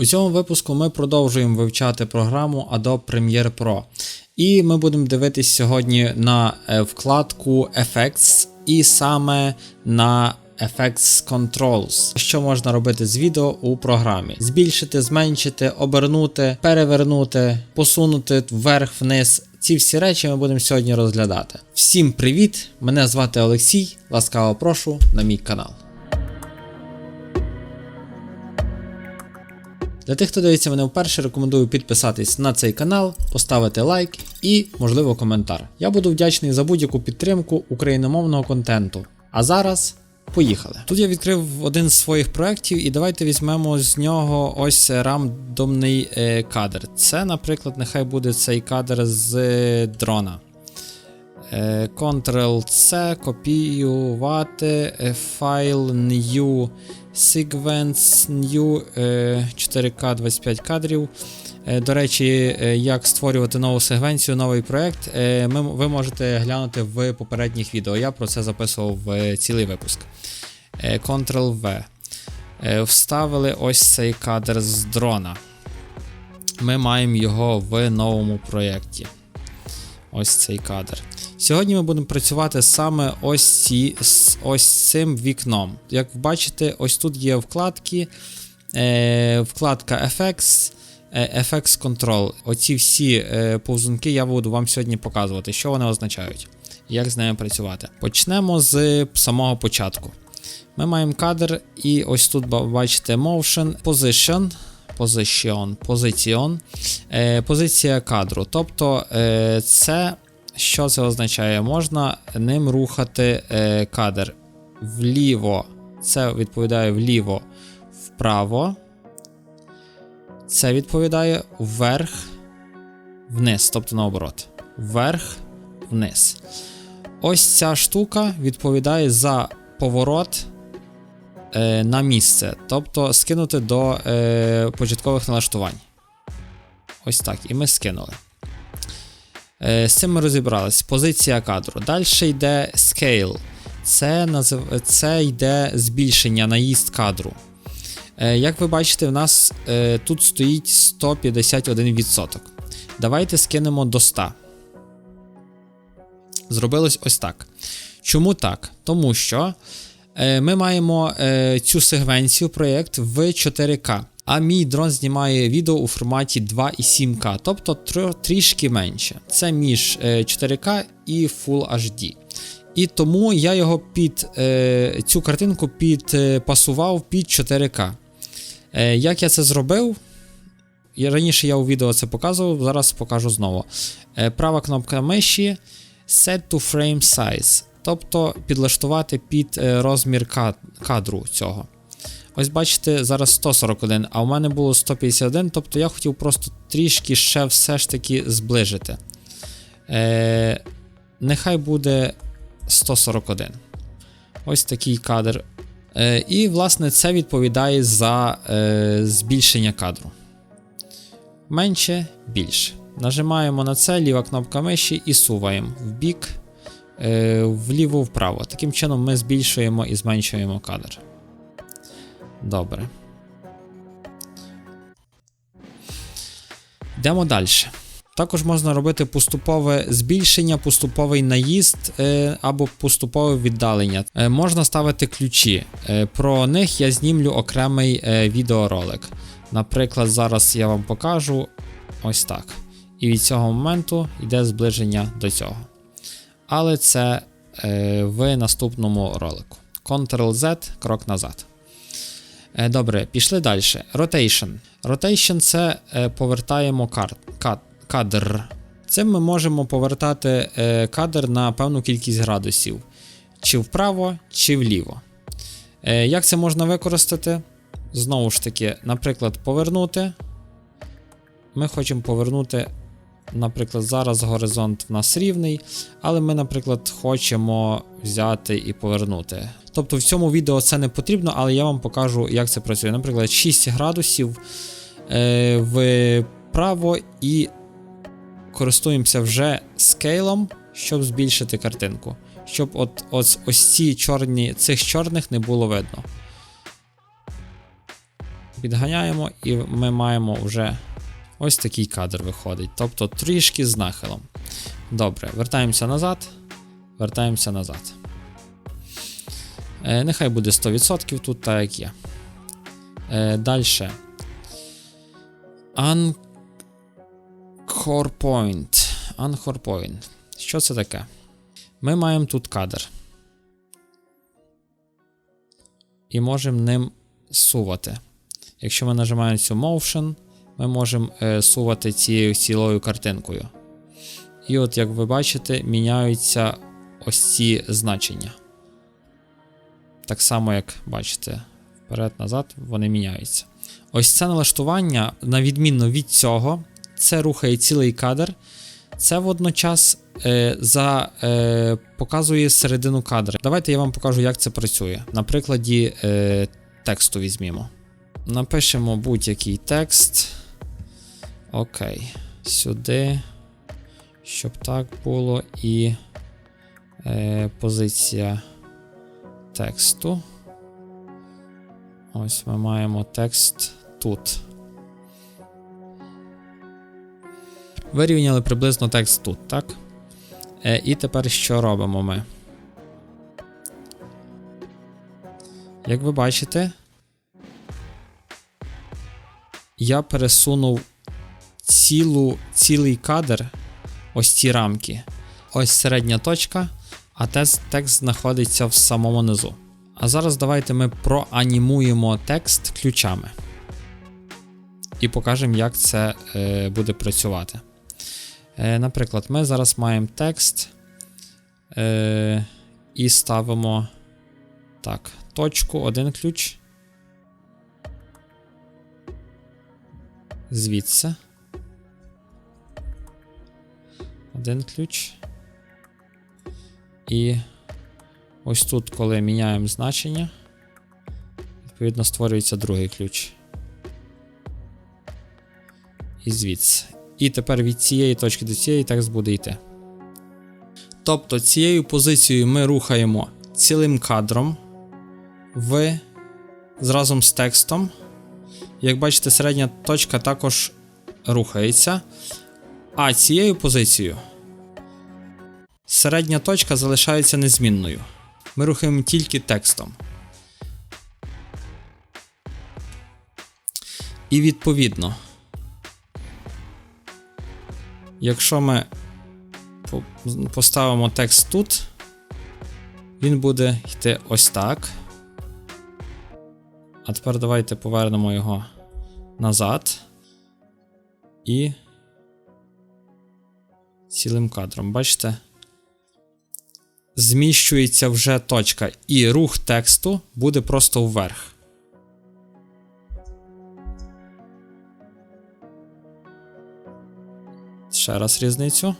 У цьому випуску ми продовжуємо вивчати програму Adobe Premiere Pro. І ми будемо дивитись сьогодні на е, вкладку Effects і саме на Effects Controls. Що можна робити з відео у програмі? Збільшити, зменшити, обернути, перевернути, посунути вверх-вниз. Ці всі речі ми будемо сьогодні розглядати. Всім привіт! Мене звати Олексій. Ласкаво прошу на мій канал. Для тих, хто дивиться мене вперше, рекомендую підписатись на цей канал, поставити лайк і, можливо, коментар. Я буду вдячний за будь-яку підтримку україномовного контенту. А зараз поїхали. Тут я відкрив один з своїх проєктів, і давайте візьмемо з нього ось рандомний е, кадр. Це, наприклад, нехай буде цей кадр з е, дрона. Е, Ctrl-C, копіювати, файл New Sequence New е, 4K 25 кадрів. Е, До речі, е, як створювати нову сегвенцію, новий проект, е, ви можете глянути в попередніх відео. Я про це записував е, цілий випуск. Е, Ctrl-V. Е, Вставили ось цей кадр з дрона. Ми маємо його в новому проєкті. Ось цей кадр. Сьогодні ми будемо працювати саме ось, ці, з ось цим вікном. Як бачите, ось тут є вкладки, е, вкладка FX, е, FX Control. Оці всі е, повзунки я буду вам сьогодні показувати, що вони означають, і як з ними працювати. Почнемо з самого початку. Ми маємо кадр, і ось тут бачите Motion, Position. Position, Position, е, позиція кадру. Тобто е, це що це означає? Можна ним рухати е, кадр вліво. Це відповідає вліво, вправо. Це відповідає вверх, вниз, тобто наоборот. Вверх, вниз. Ось ця штука відповідає за поворот на місце, тобто скинути до е, початкових налаштувань. Ось так. І ми скинули. Е, З цим ми розібрались. Позиція кадру. Далі йде scale. Це, назив... це йде збільшення наїзд кадру. Е, Як ви бачите, в нас е, тут стоїть 151%. Давайте скинемо до 100. Зробилось ось так. Чому так? Тому що е, ми маємо е, цю сегвенцію проєкт в 4К. А мій дрон знімає відео у форматі 2,7К, тобто трішки менше. Це між е, 4К і Full HD. І тому я його під е, цю картинку підпасував під 4К. Е, як я це зробив? Раніше я у відео це показував, зараз покажу знову. Е, права кнопка миші Set to Frame Size, тобто підлаштувати під е, розмір кадру цього. Ось бачите, зараз 141, а у мене було 151, тобто я хотів просто трішки ще все ж таки зближити. Е, нехай буде 141. Ось такий кадр. Е, і, власне, це відповідає за е, збільшення кадру. Менше, більше. Нажимаємо на це, ліва кнопка миші і суваємо в бік, вліво-вправо. Таким чином ми збільшуємо і зменшуємо кадр. Добре. Йдемо далі. Також можна робити поступове збільшення, поступовий наїзд е, або поступове віддалення. Е, можна ставити ключі. Е, про них я знімлю окремий е, відеоролик. Наприклад, зараз я вам покажу ось так. І від цього моменту йде зближення до цього. Але це е, в наступному ролику. Ctrl-Z, крок назад. Е, Добре, пішли далі. Rotation. Rotation це е, повертаємо кар, кад, кадр. Цим ми можемо повертати е, кадр на певну кількість градусів. Чи вправо, чи вліво. Е, як це можна використати? Знову ж таки, наприклад, повернути. Ми хочемо повернути, наприклад, зараз горизонт в нас рівний, але ми, наприклад, хочемо взяти і повернути. Тобто в цьому відео це не потрібно, але я вам покажу, як це працює. Наприклад, 6 градусів е, вправо і користуємося вже скейлом, щоб збільшити картинку. Щоб от, ось, ось ці чорні, цих чорних не було видно. Підганяємо, і ми маємо вже ось такий кадр виходить. Тобто трішки з нахилом. Добре, вертаємося назад. Вертаємося назад. Е, нехай буде 100% тут, так як є. Е, Далі. Anchor Point. Anchor Point. Що це таке? Ми маємо тут кадр. І можемо ним сувати. Якщо ми нажимаємо цю Motion, ми можемо е, сувати цією цілою картинкою. І от, як ви бачите, міняються ось ці значення. Так само, як бачите, вперед-назад вони міняються. Ось це налаштування, на відмінно від цього, це рухає цілий кадр. Це водночас е, за, е, показує середину кадра. Давайте я вам покажу, як це працює. На прикладі е, тексту візьмімо. Напишемо будь-який текст. Окей. Сюди. Щоб так було. І е, позиція тексту. Ось ми маємо текст тут. Вирівняли приблизно текст тут, так? Е, і тепер що робимо ми? Як ви бачите, я пересунув цілу, цілий кадр, ось ці рамки. Ось середня точка, а текст, текст знаходиться в самому низу. А зараз давайте ми проанімуємо текст ключами. І покажемо, як це е, буде працювати. Е, Наприклад, ми зараз маємо текст е, і ставимо так, точку, один ключ. Звідси. Один ключ. І ось тут, коли міняємо значення, відповідно створюється другий ключ. І звідси. І тепер від цієї точки до цієї текст буде йти. Тобто цією позицією ми рухаємо цілим кадром в разом з текстом. Як бачите, середня точка також рухається. А цією позицією середня точка залишається незмінною. Ми рухаємо тільки текстом. І відповідно, якщо ми поставимо текст тут, він буде йти ось так. А тепер давайте повернемо його назад і цілим кадром. Бачите? Зміщується вже точка, і рух тексту буде просто вверх. Ще раз різницю.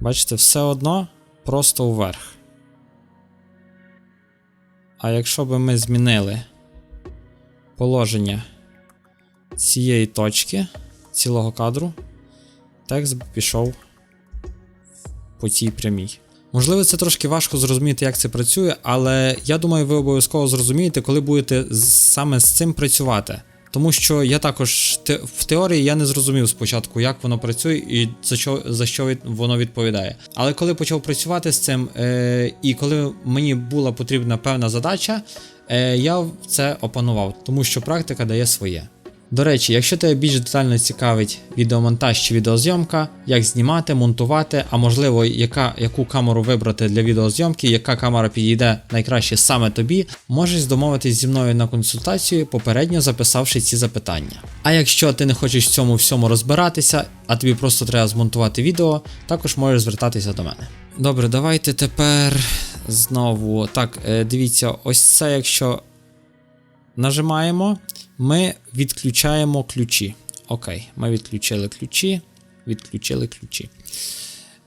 Бачите, все одно просто вверх. А якщо би ми змінили положення цієї точки, цілого кадру, текст пішов по цій прямій. Можливо, це трошки важко зрозуміти, як це працює, але я думаю, ви обов'язково зрозумієте, коли будете саме з цим працювати. Тому що я також в теорії я не зрозумів спочатку, як воно працює і за що за що воно відповідає. Але коли почав працювати з цим, е, і коли мені була потрібна певна задача, е, я це опанував, тому що практика дає своє. До речі, якщо тебе більш детально цікавить відеомонтаж чи відеозйомка, як знімати, монтувати, а можливо, яка, яку камеру вибрати для відеозйомки, яка камера підійде найкраще саме тобі, можеш домовитись зі мною на консультацію, попередньо записавши ці запитання. А якщо ти не хочеш в цьому всьому розбиратися, а тобі просто треба змонтувати відео, також можеш звертатися до мене. Добре, давайте тепер знову. Так, е, дивіться, ось це, якщо нажимаємо ми відключаємо ключі. Окей, ми відключили ключі. Відключили ключі.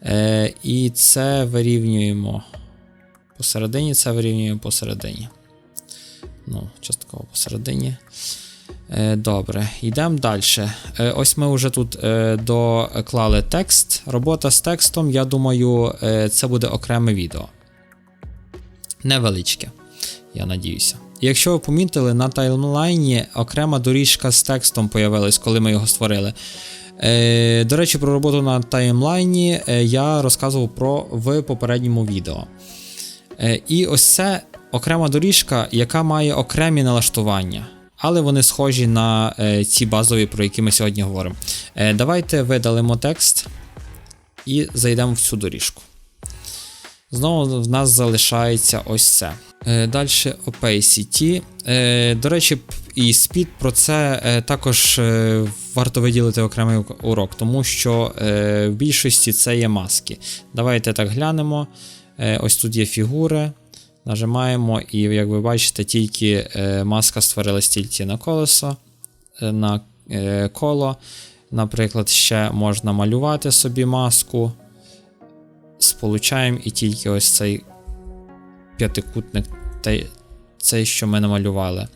Е, І це вирівнюємо посередині, це вирівнюємо посередині. Ну, частково посередині. Е, Добре, йдемо далі. Е, Ось ми вже тут е, доклали текст. Робота з текстом, я думаю, е, це буде окреме відео. невеличке. Я надіюся. Якщо ви помітили, на таймлайні окрема доріжка з текстом появилась, коли ми його створили. Е, до речі, про роботу на таймлайні е, я розказував про в попередньому відео. Е, і ось це окрема доріжка, яка має окремі налаштування, але вони схожі на е, ці базові, про які ми сьогодні говоримо. Е, давайте видалимо текст і зайдемо в цю доріжку. Знову в нас залишається ось це. Е, Далі opacity. Е, До речі, і speed про це е, також варто виділити окремий урок, тому що в більшості це є маски. Давайте так глянемо. Ось тут є фігури. Нажимаємо, і як ви бачите, тільки маска створилась тільки на колесо, на коло. Наприклад, ще можна малювати собі маску. Сполучаємо і тільки ось цей п'ятикутник, цей, що ми намалювали.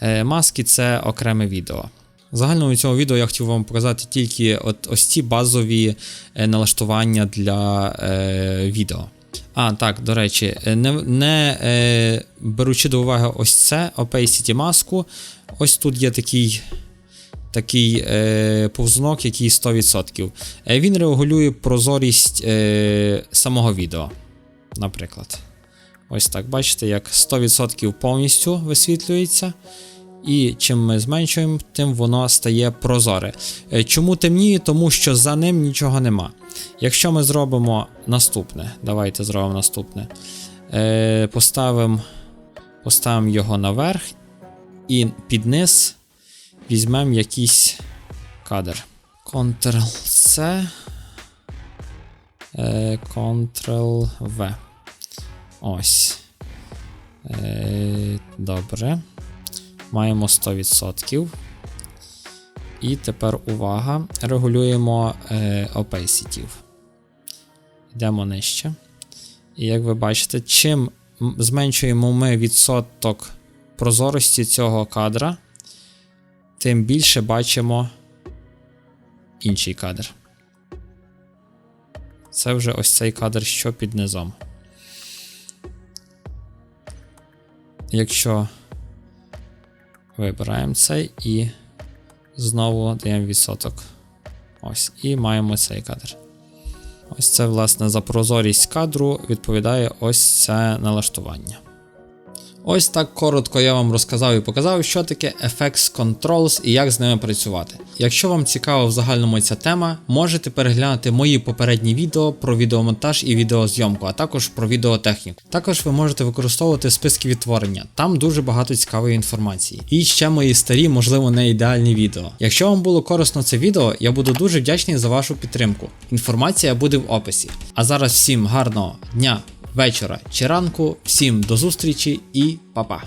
Е, маски це окреме відео. В загальному цього відео я хотів вам показати тільки от ось ці базові е, налаштування для е, відео. А, так, до речі, е, не, не е, беручи до уваги ось це Opacity маску, ось тут є такий такий е, повзунок, який 100%. Е, він регулює прозорість е, самого відео. Наприклад. Ось так, бачите, як 100% повністю висвітлюється. І чим ми зменшуємо, тим воно стає прозоре. Е, Чому темніє? Тому що за ним нічого нема. Якщо ми зробимо наступне, давайте зробимо наступне. Е, поставимо, його наверх і під низ візьмемо якийсь кадр. Ctrl-C. Е, Ctrl-V. Ось. Е, добре. Маємо 100%. І тепер увага. Регулюємо е, opacity. Йдемо нижче. І як ви бачите, чим зменшуємо ми відсоток прозорості цього кадра, тим більше бачимо інший кадр. Це вже ось цей кадр, що під низом. Якщо вибираємо цей і знову даємо відсоток. Ось, і маємо цей кадр. Ось це, власне, за прозорість кадру відповідає ось це налаштування. Ось так коротко я вам розказав і показав, що таке FX Controls і як з ними працювати. Якщо вам цікава в загальному ця тема, можете переглянути мої попередні відео про відеомонтаж і відеозйомку, а також про відеотехніку. Також ви можете використовувати списки відтворення, там дуже багато цікавої інформації. І ще мої старі, можливо, не ідеальні відео. Якщо вам було корисно це відео, я буду дуже вдячний за вашу підтримку. Інформація буде в описі. А зараз всім гарного дня! Вечора чи ранку. Всім до зустрічі і па-па!